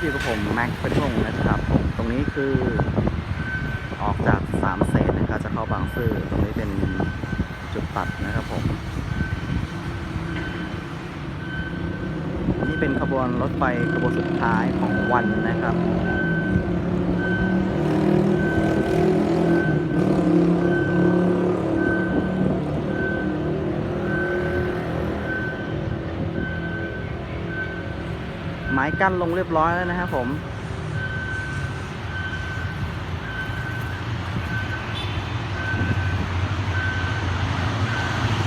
อยู่กับผมแม็กเป็นพงนะครับผมตรงนี้คือออกจากสามเสนนะครับจะเข้าบางซื่อตรงนี้เป็นจุดตัดนะครับผม นี่เป็นขบวนรถไฟขบวนสุดท้ายของวันนะครับ ไม้กั้นลงเรียบร้อยแล้วนะครับผม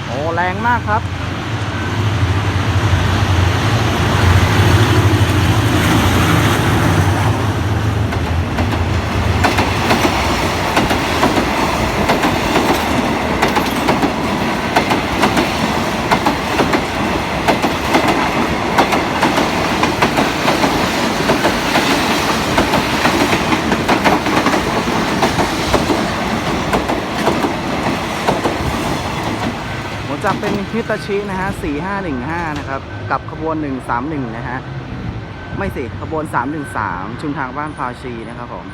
โอ้แรงมากครับ จะเป็นฮิตาชินะฮะ 4515 นะครับ กับขบวน 131 นะฮะ ไม่สิ ขบวน 313 ชุมทางบ้านพาชีนะครับผม